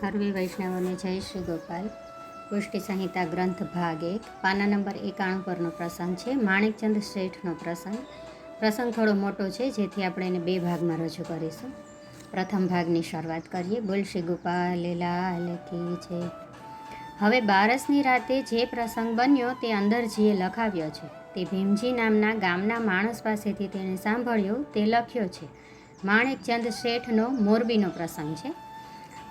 સર્વે વૈષ્ણવોને જય શ્રી ગોપાલ. પુષ્ટિ સંહિતા ગ્રંથ ભાગ એક, પાના નંબર એકાણું પરનો પ્રસંગ છે, માણેકચંદ શેઠનો પ્રસંગ. પ્રસંગ થોડો મોટો છે, જેથી આપણે એને બે ભાગમાં રજૂ કરીશું. પ્રથમ ભાગની શરૂઆત કરીએ. બોલ શ્રી ગોપાલ લાલ કી છે? હવે બારસની રાતે જે પ્રસંગ બન્યો તે અંદરજીએ લખાવ્યો છે, તે ભીમજી નામના ગામના માણસ પાસેથી તેણે સાંભળ્યો, તે લખ્યો છે, માણેકચંદ શેઠનો મોરબીનો પ્રસંગ છે.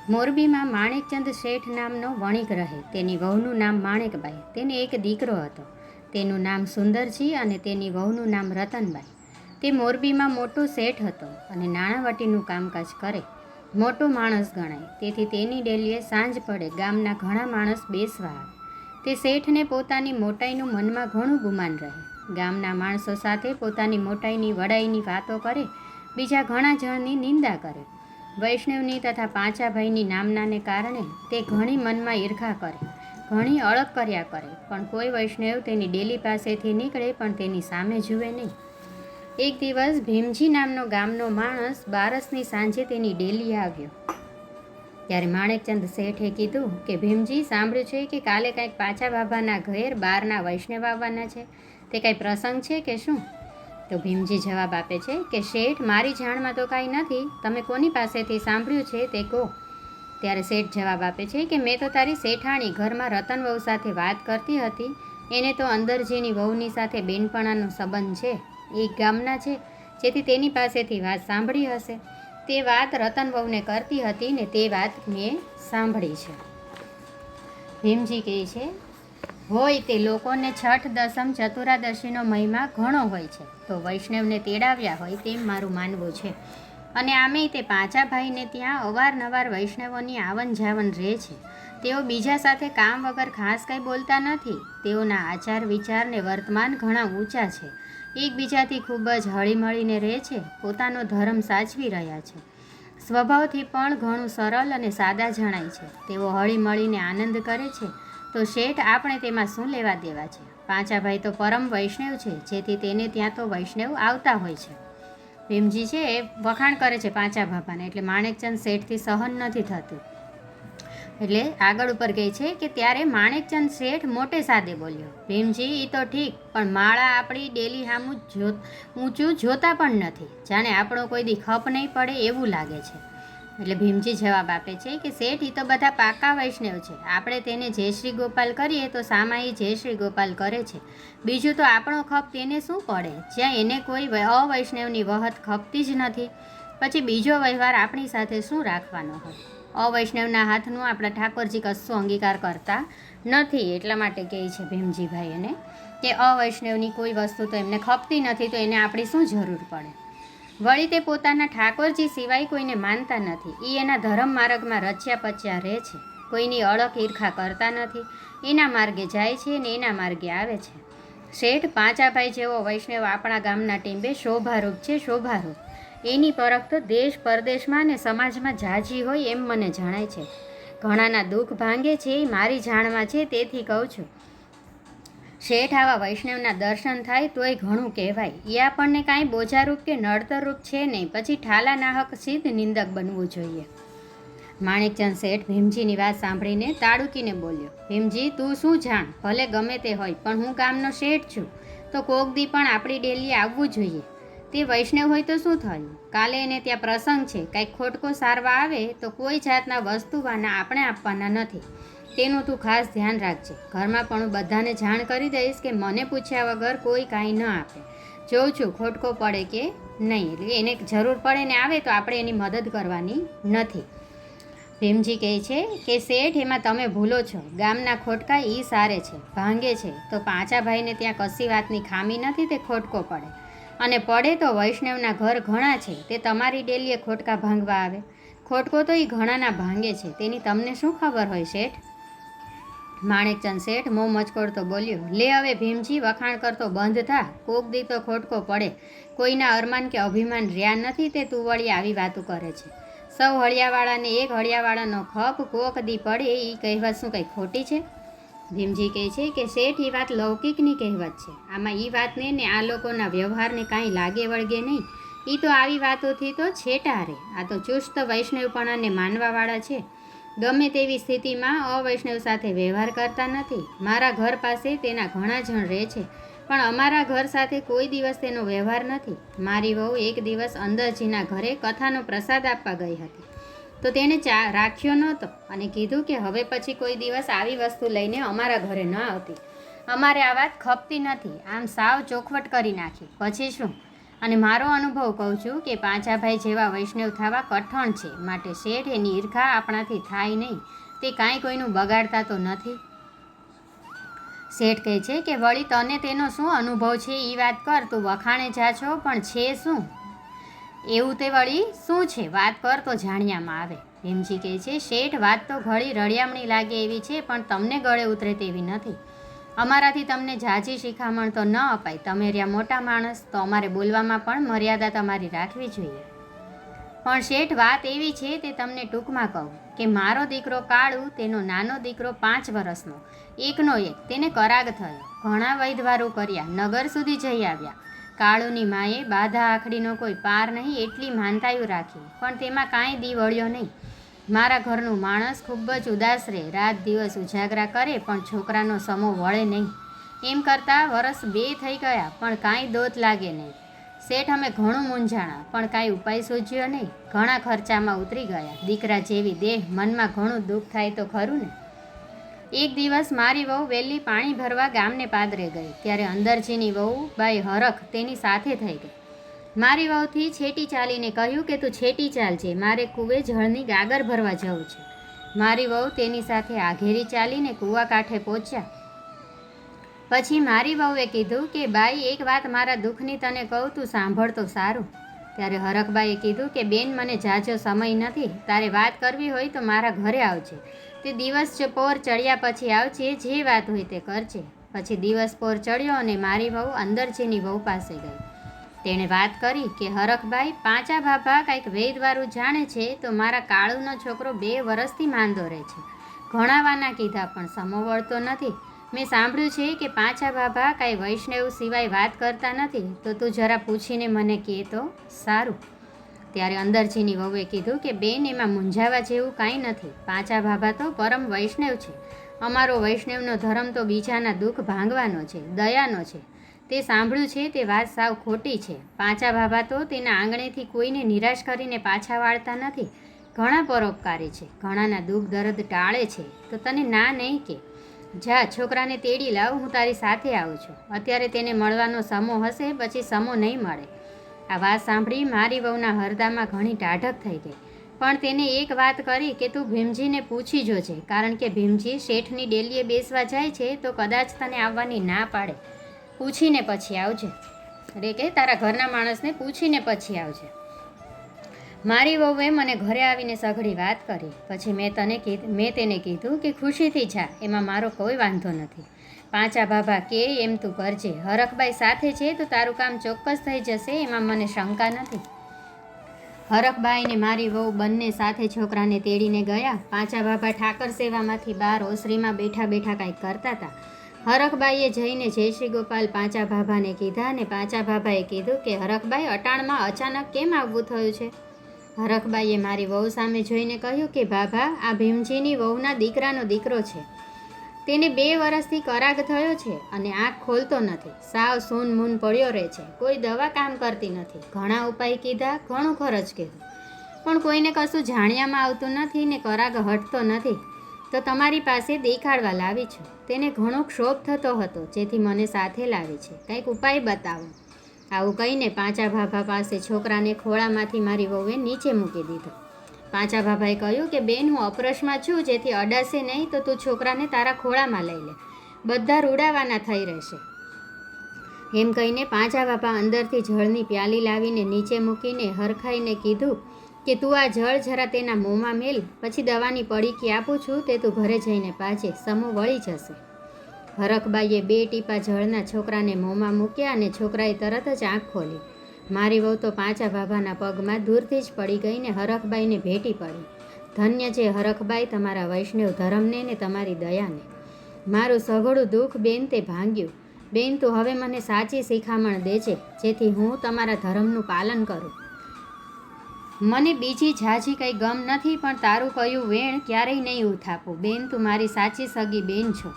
મોરબીમાં માણેકચંદ શેઠ નામનો વણિક રહે. તેની વહુનું નામ માણેકબાઈ. તેને એક દીકરો હતો. તેનું નામ સુંદરજી અને તેની વહુનું નામ રતનબાઈ. તે મોરબીમાં મોટો શેઠ હતો અને નાણાવટીનું કામકાજ કરે. મોટો માણસ ગણાય. તેથી તેની ડેલીએ સાંજ પડે ગામના ઘણા માણસ બેસવા આવે. તે શેઠને પોતાની મોટાઈનું મનમાં ઘણું ગુમાન રહે. ગામના માણસો સાથે પોતાની મોટાઈની વડાઈની વાતો કરે. બીજા ઘણા જણની નિંદા કરે. વૈષ્ણવની તથા પાંચા ભાઈની નામનાને કારણે તે ઘણી મનમાં ઈર્ખા કરે, ઘણી અળગ કર્યા કરે, પણ કોઈ વૈષ્ણવ તેની ડેલી પાસેથી નીકળે પણ તેની સામે જુએ નહીં. એક દિવસ ભીમજી નામનો ગામનો માણસ બારસની સાંજે તેની ડેલી આવ્યો. ત્યારે માણેકચંદ શેઠે કીધું કે, ભીમજી, સાંભળ્યું છે કે કાલે કાંઈક પાછા બાબાના ઘેર બારના વૈષ્ણવ આવવાના છે. તે કાંઈ પ્રસંગ છે કે શું? તો ભીમજી જવાબ આપે છે કે શેઠ, મારી જાણમાં તો કાંઈ નથી. તમે કોની પાસેથી સાંભળ્યું છે તે કહો. ત્યારે શેઠ જવાબ આપે છે કે મેં તો તારી શેઠાણી ઘરમાં રતન વહુ સાથે વાત કરતી હતી. એને તો અંદરજીની વહુની સાથે બેનપણાનો સંબંધ છે. એ ગામના છે, જેથી તેની પાસેથી વાત સાંભળી હશે. તે વાત રતન વહુને કરતી હતી ને તે વાત મેં સાંભળી છે. ભીમજી કહે છે હોય તે લોકોને છઠ, દસમ, ચતુરાદશીનો મહિમા ઘણો હોય છે. તો વૈષ્ણવને તેડાવ્યા હોય તેમ મારું માનવું છે. અને આમેય તે પાંચા ભાઈને ત્યાં અવારનવાર વૈષ્ણવોની આવન જાવન રહે છે. તેઓ બીજા સાથે કામ વગર ખાસ કંઈ બોલતા નથી. તેઓના આચાર વિચાર ને વર્તમાન ઘણા ઊંચા છે. એકબીજાથી ખૂબ જ હળીમળીને રહે છે. પોતાનો ધર્મ સાચવી રહ્યા છે. સ્વભાવથી પણ ઘણું સરળ અને સાદા જણાય છે. તેઓ હળીમળીને આનંદ કરે છે. તો શેઠ આપણે તેમાં શું લેવા દેવા છે? પાંચાભાઈ તો પરમ વૈષ્ણવ છે, જેથી તેને ત્યાં તો વૈષ્ણવ આવતા હોય છે. ભીમજી છે એ વખાણ કરે છે પાંચા બાબાને એટલે માણેકચંદ શેઠથી સહન નથી થતું. એટલે આગળ ઉપર કહે છે કે ત્યારે માણેકચંદ શેઠ મોટે સાદે બોલ્યો, ભીમજી એ તો ઠીક, પણ માળા આપણી ડેલી હામું જો, ઊંચું જોતા પણ નથી. જાણે આપણો કોઈ દી ખપ નહીં પડે એવું લાગે છે. એટલે ભીમજી જવાબ આપે છે કે શેઠ એ તો બધા પાકા વૈષ્ણવ છે. આપણે તેને જય શ્રી ગોપાલ કરીએ તો સામા એ જય શ્રી ગોપાલ કરે છે. બીજું તો આપણો ખપ તેને શું પડે? જ્યાં એને કોઈ અવૈષ્ણવની વહત ખપતી જ નથી. પછી બીજો વ્યવહાર આપણી સાથે શું રાખવાનો હોય? અવૈષ્ણવના હાથનું આપણા ઠાકોરજી કશું અંગીકાર કરતા નથી એટલા માટે કહે છે ભીમજીભાઈ એને કે અવૈષ્ણવની કોઈ વસ્તુ તો એમને ખપતી નથી તો એને આપણી શું જરૂર પડે? વળી તે પોતાના ઠાકોરજી સિવાય કોઈને માનતા નથી. એ એના ધર્મ માર્ગમાં રચ્યા પચ્યા રહે છે. કોઈની અળખ ઈર્ખા કરતા નથી. એના માર્ગે જાય છે ને એના માર્ગે આવે છે. શેઠ પાંચાભાઈ જેવો વૈષ્ણવ આપણા ગામના ટીંબે શોભારૂપ છે, શોભારૂપ. એની પરખ તો દેશ પરદેશમાં ને સમાજમાં જાજી હોય એમ મને જણાય છે. ઘણાના દુઃખ ભાંગે છે એ મારી જાણમાં છે, તેથી કહું છું. શેઠ આવા વૈષ્ણવના દર્શન થાય તોય ઘણું કહેવાય. એ આપણને કાંઈ બોજારૂપ કે નડતરરૂપ છે નહીં. પછી ઠાલા નાહક સિદ્ધ નિંદક બનવું જોઈએ. માણેકચંદ શેઠ ભીમજીની વાત સાંભળીને તાડુકીને બોલ્યો, ભીમજી, તું શું જાણ? ભલે ગમે તે હોય, પણ હું ગામનો શેઠ છું. તો કોક દી પણ આપણી ડેલીએ આવવું જોઈએ. તે વૈષ્ણવ હોય તો શું થયું? કાલે એને ત્યાં પ્રસંગ છે. કાંઈક ખોટકો સારવા આવે તો કોઈ જાતના વસ્તુવાના આપણે આપવાના નથી. તેનું તું ખાસ ધ્યાન રાખજે. ઘરમાં પણ હું બધાને જાણ કરી દઈશ કે મને પૂછ્યા વગર કોઈ કાંઈ ન આપે. જોઉં છું, ખોટકો પડે કે નહીં. એટલે એને જરૂર પડે ને આવે તો આપણે એની મદદ કરવાની નથી. ભીમજી કહે છે કે, શેઠ, એમાં તમે ભૂલો છો. ગામના ખોટકા એ સારે છે. ભાંગે છે. તો પાંચા ભાઈને ત્યાં કશી વાતની ખામી નથી તે ખોટકો પડે. અને પડે તો વૈષ્ણવના ઘર ઘણા છે. તે તમારી ડેલીએ ખોટકા ભાંગવા આવે. ખોટકો તો એ ઘણાના ભાંગે છે. તેની તમને શું ખબર હોય, શેઠ? માણેકચંદ શેઠ મો મચકોડતો બોલ્યો, લે હવે ભીમજી, વખાણ કરતો બંધ થા, કોક દી તો ખોટકો પડે. કોઈના અરમાન કે અભિમાન રહ્યા નથી તે તું વળી આવી વાતો કરે છે. સૌ હળિયાવાળાને એક હળિયાવાળાનો ખપ કોક દી પડે એ કહેવત શું કંઈ ખોટી છે? ભીમજી કહે છે કે શેઠ એ વાત લૌકિકની કહેવત છે. આમાં એ વાતને ને આ લોકોના વ્યવહારને કાંઈ લાગે વળગે નહીં. એ તો આવી વાતોથી તો છેટા રે આ તો ચુસ્ત વૈષ્ણવપણાને માનવાવાળા છે. ગમે તેવી સ્થિતિમાં અવૈષ્ણવ સાથે વ્યવહાર કરતા નથી. મારા ઘર પાસે તેના ઘણા જણ રહે છે, પણ અમારા ઘર સાથે કોઈ દિવસ તેનો વ્યવહાર નથી. મારી વહુ એક દિવસ અંદરજીના ઘરે કથાનો પ્રસાદ આપવા ગઈ હતી. તો તેણે ચા રાખ્યો નહોતો અને કીધું કે હવે પછી કોઈ દિવસ આવી વસ્તુ લઈને અમારા ઘરે ન આવતી. અમારે આ વાત ખપતી નથી. આમ સાવ ચોખવટ કરી નાખી. પછી શું? અને મારો અનુભવ કહું છું કે પાંચાભાઈ જેવા વૈષ્ણવ થવા કઠણ છે. માટે શેઠ એની ઈર્ખા આપણાથી થાય નહીં. તે કાંઈ કોઈનું બગાડતા તો નથી. શેઠ કહે છે કે, વળી તને તેનો શું અનુભવ છે? એ વાત કર, તું વખાણે જા છો, પણ છે શું? એવું તે વળી શું છે? વાત કર તો જાણ્યામાં આવે. ભીમજી કહે છે, શેઠ, વાત તો ઘડી રળિયામણી લાગે એવી છે, પણ તમને ગળે ઉતરે તેવી નથી. અમારાથી તમને ઝાઝી શિખામણ તો ન અપાય. તમે રહ્યા મોટા માણસ, તો અમારે બોલવામાં પણ મર્યાદા તમારી રાખવી જોઈએ. પણ શેઠ, વાત એવી છે તે તમને ટૂંકમાં કહું કે મારો દીકરો કાળુ, તેનો નાનો દીકરો પાંચ વર્ષનો, એકનો એક, તેને કરાગ થયો. ઘણા વૈધવારો કર્યા, નગર સુધી જઈ આવ્યા. કાળુની માએ બાધા આખડીનો કોઈ પાર નહીં, એટલી માનતાયું રાખી. પણ તેમાં કાંઈ દી વળ્યો નહીં. મારા ઘરનું માણસ ખૂબ જ ઉદાસ રહે રાત દિવસ ઉજાગરા કરે, પણ છોકરાનો સમો વળે નહીં. એમ કરતાં વરસ બે થઈ ગયા, પણ કાંઈ દોત લાગે નહીં. શેઠ અમે ઘણું મૂંઝાણા, પણ કાંઈ ઉપાય સૂજ્યો નહીં. ઘણા ખર્ચામાં ઉતરી ગયા. દીકરા જેવી દેહ મનમાં ઘણું દુઃખ થાય તો ખરું ને? એક દિવસ મારી વહુ વહેલી પાણી ભરવા ગામને પાદરે ગઈ, ત્યારે અંદરજીની વહુ બાઈ હરખ તેની સાથે થઈ ગઈ. મારી વહુથી છેટી ચાલીને કહ્યું કે તું છેટી ચાલજે મારે કૂવે જળની ગાગર ભરવા જવું છે. મારી વહુ તેની સાથે આઘેરી ચાલીને કૂવા કાંઠે પહોંચ્યા. પછી મારી વહુએ કીધું કે, બાઈ, એક વાત મારા દુઃખની તને કહું, તું સાંભળ તો સારું. ત્યારે હરખબાઈએ કીધું કે, બેન, મને જાજો સમય નથી, તારે વાત કરવી હોય તો મારા ઘરે આવજે. તે દિવસ પોર ચડ્યા પછી આવજે, જે વાત હોય તે કરજે. પછી દિવસ પોર ચડ્યો અને મારી વહુ અંદરજીની વહુ પાસે ગઈ. તેણે વાત કરી કે, હરખભાઈ, પાંચા ભાભા કાંઈક વેદવારું જાણે છે, તો મારા કાળુનો છોકરો બે વર્ષથી માંદો રહે છે. ઘણાવાના કીધા પણ સમો વળતો નથી. મેં સાંભળ્યું છે કે પાંચા ભાભા કાંઈ વૈષ્ણવ સિવાય વાત કરતા નથી. તો તું જરા પૂછીને મને કહે તો. સારું. ત્યારે અંદરજીની વહુએ કીધું કે, બેન, એમાં મૂંઝાવા જેવું કાંઈ નથી. પાંચા ભાભા તો પરમ વૈષ્ણવ છે. અમારો વૈષ્ણવનો ધર્મ તો બીજાના દુઃખ ભાંગવાનો છે, દયાનો છે. તે સાંભળ્યું છે, તે વાત સાવ ખોટી છે. પાંચા બાબા તો તેના આંગણેથી કોઈને નિરાશ કરીને પાછા વાળતા નથી. ઘણા પરોપકારી છે, ઘણાના દુઃખ દર્દ ટાળે છે. તો તને ના નહીં કે. જા, છોકરાને તેડી લાવ, હું તારી સાથે આવું છું. અત્યારે તેને મળવાનો સમો હશે, પછી સમો નહીં મળે. આ વાત સાંભળી મારી વહુના હરદામાં ઘણી ટાઢક થઈ ગઈ. પણ તેને એક વાત કરી કે તું ભીમજીને પૂછી જોજે, કારણ કે ભીમજી શેઠની ડેલીએ બેસવા જાય છે, તો કદાચ તને આવવાની ના પાડે. પૂછીને પછી આવજે. એટલે કે તારા ઘરના માણસને પૂછીને પછી આવજે. મારી વહુએ મને ઘરે આવીને સઘળી વાત કરી. પછી મેં તને કીધું, મેં તેને કીધું કે ખુશીથી જા, એમાં મારો કોઈ વાંધો નથી. પાંચા બાબા કે, એમ તું કરજે. હરખબાઈ સાથે છે તો તારું કામ ચોક્કસ થઈ જશે, એમાં મને શંકા નથી. હરખબાઈને મારી વહુ બંને સાથે છોકરાને તેડીને ગયા. પાંચા બાબા ઠાકર સેવામાંથી બહાર ઓસરીમાં બેઠા બેઠા કાંઈક કરતા હતા. હરખબાઈએ જઈને જય શ્રી ગોપાલ પાંચા ભાભાને કીધા અને પાંચા ભાભાએ કીધું કે, હરખબાઈ, અટાણમાં અચાનક કેમ આવવું થયું છે? હરખબાઈએ મારી વહુ સામે જોઈને કહ્યું કે, ભાભા, આ ભીમજીની વહુના દીકરાનો દીકરો છે. તેને બે વર્ષથી કરાગ થયો છે અને આંખ ખોલતો નથી. સાવ સૂન મૂન પડ્યો રહે છે. કોઈ દવા કામ કરતી નથી. ઘણા ઉપાય કીધા, ઘણું ખર્ચ કીધું. પણ કોઈને કશું જાણ્યામાં આવતું નથી ને કરાગ હટતો નથી. તો તમારી પાસે દેખાડવા લાવી છું. તેને ઘણો ક્ષોભ થતો હતો, જેથી મને સાથે લાવે છે. કંઈક ઉપાય બતાવો. આવું કહીને પાંચા ભાભા પાસે છોકરાને ખોળામાંથી મારી વહુએ નીચે મૂકી દીધો. પાંચા ભાભાએ કહ્યું કે, બેન, હું અપરશમાં છું, જેથી અડાશે નહીં, તો તું છોકરાને તારા ખોળામાં લઈ લે. બધા રૂડાવાના થઈ રહેશે. એમ કહીને પાંચા બાપા અંદરથી જળની પ્યાલી લાવીને નીચે મૂકીને હરખાઈને કીધું કે તું આ જળ જરા તેના મોંમાં મેલ, પછી દવાની પડીકી આપું છું, તે તું ઘરે જઈને પાજે સમો વળી જશે. હરખબાઈએ બે ટીપા જળના છોકરાને મોંમાં મૂક્યા અને છોકરાએ તરત જ આંખ ખોલી. મારી વહુ તો પાંચા ભાભાના પગમાં દૂરથી જ પડી ગઈને હરખબાઈને ભેટી પડી. ધન્ય છે હરખબાઈ તમારા વૈષ્ણવ ધર્મને ને તમારી દયાને. મારું સઘળું દુઃખ બેન તે ભાંગ્યું. બેન તું હવે મને સાચી શિખામણ દેજે, જેથી હું તમારા ધર્મનું પાલન કરું. મને બીજી ઝાઝી કંઈ ગમ નથી, પણ તારું કયું વેણ ક્યારેય નહીં ઉથાપું. બેન, તું મારી સાચી સગી બેન છો.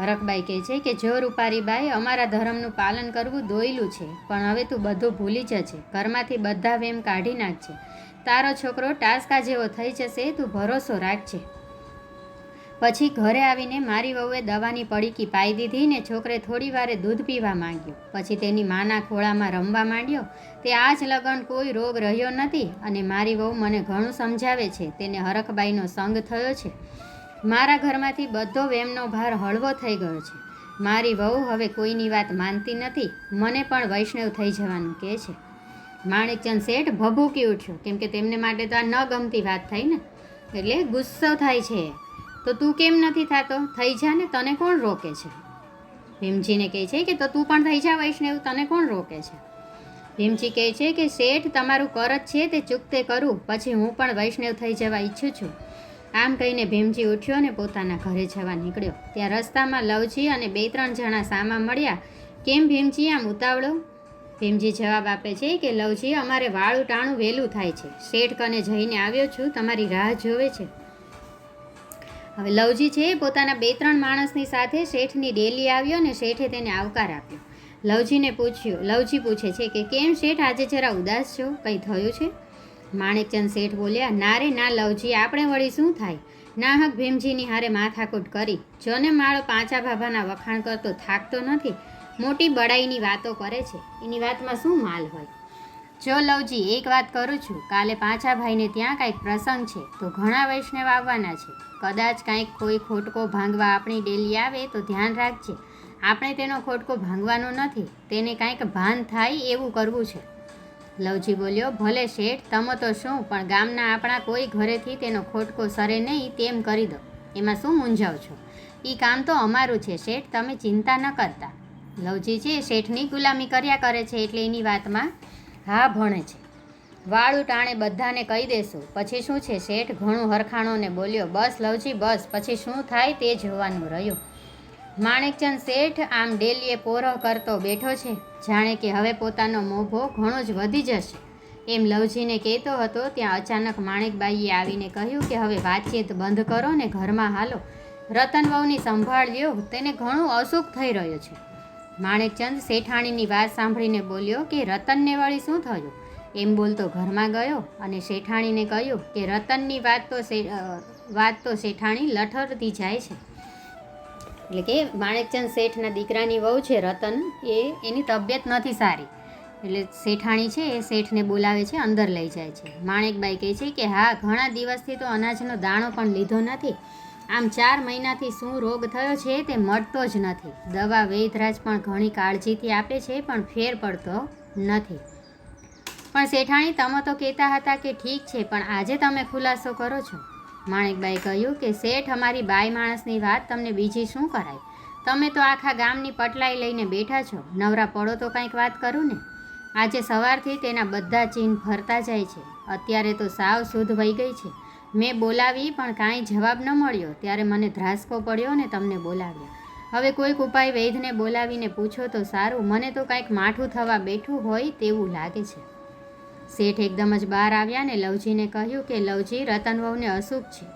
હરકબાઈ કહે છે કે, જો રૂપારીબાઈ, અમારા ધર્મનું પાલન કરવું દોયલું છે, પણ હવે તું બધું ભૂલી જજે. ઘરમાંથી બધા વેમ કાઢી નાખજે. તારો છોકરો ટાસકા જેવો થઈ જશે, તું ભરોસો રાખજે. પછી ઘરે આવીને મારી વહુએ દવાની પડીકી પાઈ દીધી ને છોકરે થોડી વારે દૂધ પીવા માંગ્યું. પછી તેની માના ખોળામાં રમવા માંડ્યો. તે આ જ લગન કોઈ રોગ રહ્યો નથી અને મારી વહુ મને ઘણું સમજાવે છે. તેને હરખબાઈનો સંગ થયો છે. મારા ઘરમાંથી બધો વેમનો ભાર હળવો થઈ ગયો છે. મારી વહુ હવે કોઈની વાત માનતી નથી. મને પણ વૈષ્ણવ થઈ જવાનું કહે છે. માણેકચંદ શેઠ ભભૂકી ઉઠ્યો. કેમ કે તેમને માટે તો આ ન ગમતી વાત થઈ ને. એટલે ગુસ્સો થાય છે. તો તું કેમ નથી થતો? થઈ જા ને, તને કોણ રોકે છે? ભીમજીને કહે છે કે તો તું પણ થઈ જા વૈષ્ણવ, તને કોણ રોકે છે? ભીમજી કહે છે કે શેઠ, તમારું કરજ છે, તે ચૂકતે કરું, પછી હું પણ વૈષ્ણવ થઈ જવા ઈચ્છું છું. આમ કહીને ભીમજી ઉઠ્યો અને પોતાના ઘરે જવા નીકળ્યો. ત્યાં રસ્તામાં લવજી અને બે ત્રણ જણા સામા મળ્યા. કેમ ભીમજી, આમ ઉતાવળો? ભીમજી જવાબ આપે છે કે, લવજી, અમારે વાળું ટાણું વહેલું થાય છે. શેઠ કને જઈને આવ્યો છું, તમારી રાહ જોવે છે. હવે લવજી છે પોતાના બે ત્રણ માણસની સાથે શેઠની ડેલી આવ્યો અને શેઠે તેને આવકાર આપ્યો. લવજીને પૂછ્યું, લવજી પૂછે છે કે કેમ શેઠ આજે જરા ઉદાસ છો? કંઈ થયું છે? માણેકચંદ શેઠ બોલ્યા, ના રે, ના લવજી, આપણે વળી શું થાય? ના હક ભીમજીની હારે માથાકૂટ કરી. જોને માળો પાંચા ભાભાના વખાણ કરતો થાકતો નથી. મોટી બડાઈની વાતો કરે છે. એની વાતમાં શું માલ હોય? જો લવજી એક વાત કરું છું, કાલે પાંચા ભાઈને ત્યાં કાંઈક પ્રસંગ છે, તો ઘણા વૈષ્ણવ આવવાના છે. કદાચ કાંઈક કોઈ ખોટકો ભાંગવા આપણી ડેલી આવે તો ધ્યાન રાખજે. આપણે તેનો ખોટકો ભાંગવાનો નથી, તેને કાંઈક ભાન થાય એવું કરવું છે. લવજી બોલ્યો, ભલે શેઠ, તમે તો શું, પણ ગામના આપણા કોઈ ઘરેથી તેનો ખોટકો સરે નહીં તેમ કરી દો. એમાં શું મૂંઝાવ છો? એ કામ તો અમારું છે શેઠ, તમે ચિંતા ન કરતા. લવજી છે, શેઠની ગુલામી કર્યા કરે છે એટલે એની વાતમાં હા, ભણે છે. વાળું ટાણે બધાને કહી દેશું, પછી શું છે? શેઠ ઘણું હરખાણોને બોલ્યો, બસ લવજી, બસ. પછી શું થાય તે જોવાનું રહ્યું. માણેકચંદ શેઠ આમ ડેલીએ પોરો કરતો બેઠો છે. જાણે કે હવે પોતાનો મોભો ઘણો જ વધી જશે. એમ લવજીને કહેતો હતો, ત્યાં અચાનક માણેકબાઈએ આવીને કહ્યું કે, હવે વાતચીત બંધ કરો ને ઘરમાં હાલો. રતનવહુની સંભાળ લ્યો. તેને ઘણું અસુખ થઈ રહ્યો છે. માણેકચંદ શેઠાણીની વાત સાંભળીને બોલ્યો કે રતનને વળી શું થયું? એમ બોલતો ઘરમાં ગયો અને શેઠાણીને કહ્યું કે, રતનની વાત તો વાત તો શેઠાણી લઠરતી જાય છે. એટલે કે માણેકચંદ શેઠના દીકરાની વહુ છે રતન, એ એની તબિયત નથી સારી. એટલે શેઠાણી છે એ શેઠને બોલાવે છે, અંદર લઈ જાય છે. માણેકબાઈ કહે છે કે, હા, ઘણા દિવસથી તો અનાજનો દાણો પણ લીધો નથી. આમ ચાર મહિનાથી શું રોગ થયો છે તે મળતો જ નથી. દવા વૈદરાજ પણ ઘણી કાળજીથી આપે છે, પણ ફેર પડતો નથી. પણ શેઠાણી, તમે તો કહેતા હતા કે ઠીક છે, પણ આજે તમે ખુલાસો કરો છો. માણેકબાઈ કહ્યું કે, શેઠ, અમારી બાઈ માણસની વાત તમને બીજી શું કરાય? તમે તો આખા ગામની પટલાઈ લઈને બેઠા છો. નવરા પડો તો કંઈક વાત કરું ને? આજે સવારથી તેના બધા ચીન ભરતા જાય છે. અત્યારે તો સાવ શુદ્ધ વહી ગઈ છે. મેં બોલાવી, પણ કાંઈ જવાબ ન મળ્યો. ત્યારે મને ધ્રાસકો પડ્યો ને તમને બોલાવ્યા. હવે કોઈક ઉપાય વૈદ્યને બોલાવીને પૂછો તો સારું. મને તો કાંઈક માઠું થવા બેઠું હોય તેવું લાગે છે. શેઠ એકદમ જ બહાર આવ્યા ને લવજીને કહ્યું કે, લવજી રતનવહુને અશુભ છે.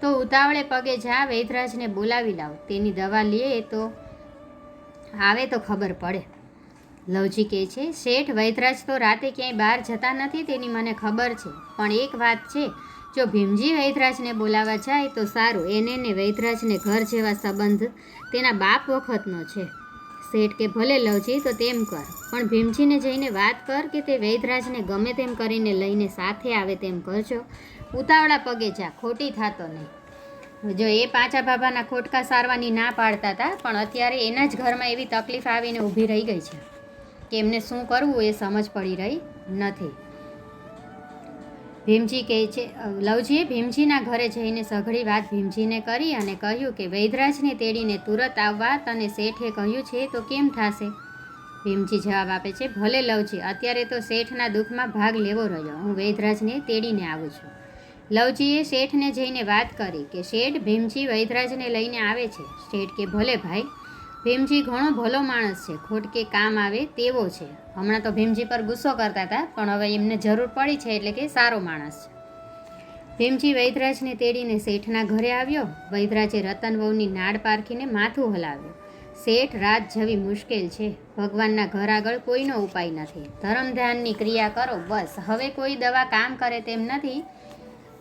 તો ઉતાવળે પગે જા વૈદરાજને બોલાવી લાવ. તેની દવા લે તો આવે તો ખબર પડે. લવજી કહે છે, શેઠ વૈદરાજ તો રાતે ક્યાંય બહાર જતા નથી તેની મને ખબર છે. પણ એક વાત છે જો ભીમજી વૈદરાજને બોલાવવા જાય તો સારું. એને ને વૈદરાજને ઘર જેવા સંબંધ તેના બાપ વખતનો છે. શેઠ કે ભલે લવજી તો તેમ કર. પણ ભીમજીને જઈને વાત કર કે તે વૈદરાજને ગમે તેમ કરીને લઈને સાથે આવે તેમ કરજો. ઉતાવળા પગે જા. ખોટી થાતો નહીં. જો એ પાંચા બાબાના ખોટકા સારવાની ના પાડતા હતા, પણ અત્યારે એના જ ઘરમાં એવી તકલીફ આવીને ઊભી રહી ગઈ છે. કે એમને શું કરવું એ સમજ પડી રહી નથી. ભીમજી કહે છે લવજીએ ભીમજીના ઘરે જઈને સઘળી વાત ભીમજીને કરી અને કહ્યું કે વૈદરાજને તેડીને તુરત આવવા તને શેઠે કહ્યું છે, તો કેમ થશે? ભીમજી જવાબ આપે છે, ભલે લવજી, અત્યારે તો શેઠના દુઃખમાં ભાગ લેવો રહ્યો, હું વૈદરાજને તેડીને આવું છું. લવજીએ શેઠને જઈને વાત કરી કે, શેઠ, ભીમજી વૈદરાજને લઈને આવે છે. શેઠ કે, ભલે ભાઈ ભીમજી ઘણો ભલો માણસ છે. ખોટકે કામ આવે તેવો છે. હમણાં તો ભીમજી પર ગુસ્સો કરતા હતા, પણ હવે એમને જરૂર પડી છે એટલે કે સારો માણસ છે. ભીમજી વૈદરાજને તેડીને શેઠના ઘરે આવ્યો. વૈદરાજે રતન વહુની નાડ પારખીને માથું હલાવ્યું. શેઠ રાત જવી મુશ્કેલ છે. ભગવાનના ઘર આગળ કોઈનો ઉપાય નથી. ધર્મ ધ્યાનની ક્રિયા કરો, બસ. હવે કોઈ દવા કામ કરે તેમ નથી.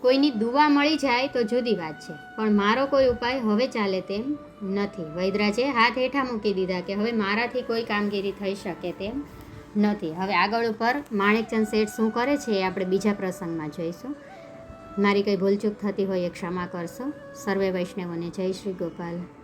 કોઈની દુવા મળી જાય તો જુદી વાત છે. પણ મારો કોઈ ઉપાય હવે ચાલે તેમ નથી. વૈદરાજે હાથ હેઠા મૂકી દીધા કે હવે મારાથી કોઈ કામગીરી થઈ શકે તેમ નથી. હવે આગળ ઉપર માણેકચંદ શેઠ શું કરે છે એ આપણે બીજા પ્રસંગમાં જોઈશું. મારી કંઈ ભૂલચૂક થતી હોય એ ક્ષમા કરશો. સર્વે વૈષ્ણવોને જય શ્રી ગોપાલ.